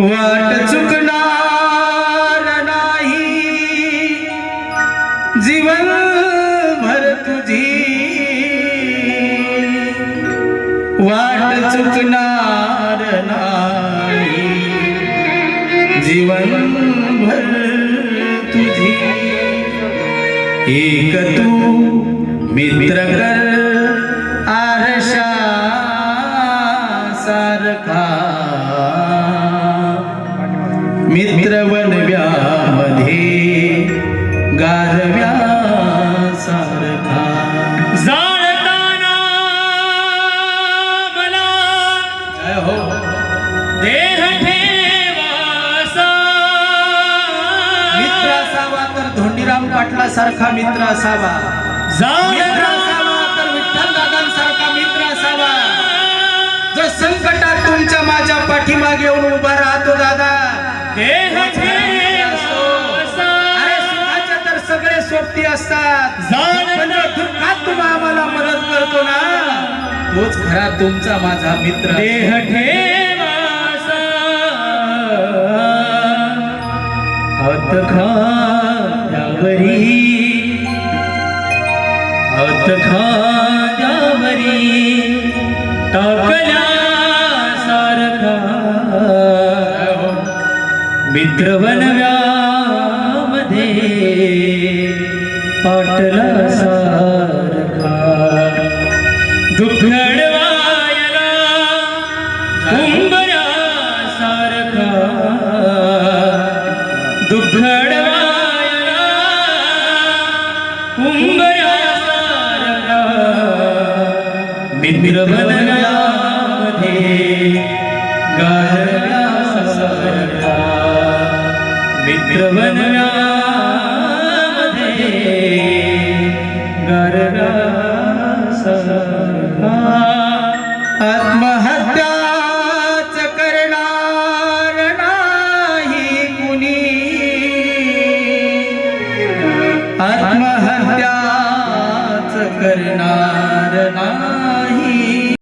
वाट चुकणार नाही. जीवन भर तुझी. वाट चुकणार नाही. जीवन भर तुझी. एक तू मित्र कर आरशा सारखा मित्र बनव्यामध्ये गारव्या सारखा जाळताना मला जय हो। देह ठेवासा मित्र असावा तर धोंडीराम पाटला सारखा मित्र असावा तर सगळे सोबती असतात. दुःखात तुम्हा आम्हाला मदत करतो ना तोच खरा तुमचा माझा मित्र. देह खांद्यावरी हात खांद्यावरी टाकल्या मित्र बनव्यामध्ये पाटला सारखा दुखडवायला उंबऱ्या सारखा दुखडवायला उंबऱ्या सारखा मित्र गारव्या सारखा आत्महत्याच करणार नाही कुणी. आत्महत्याच करणार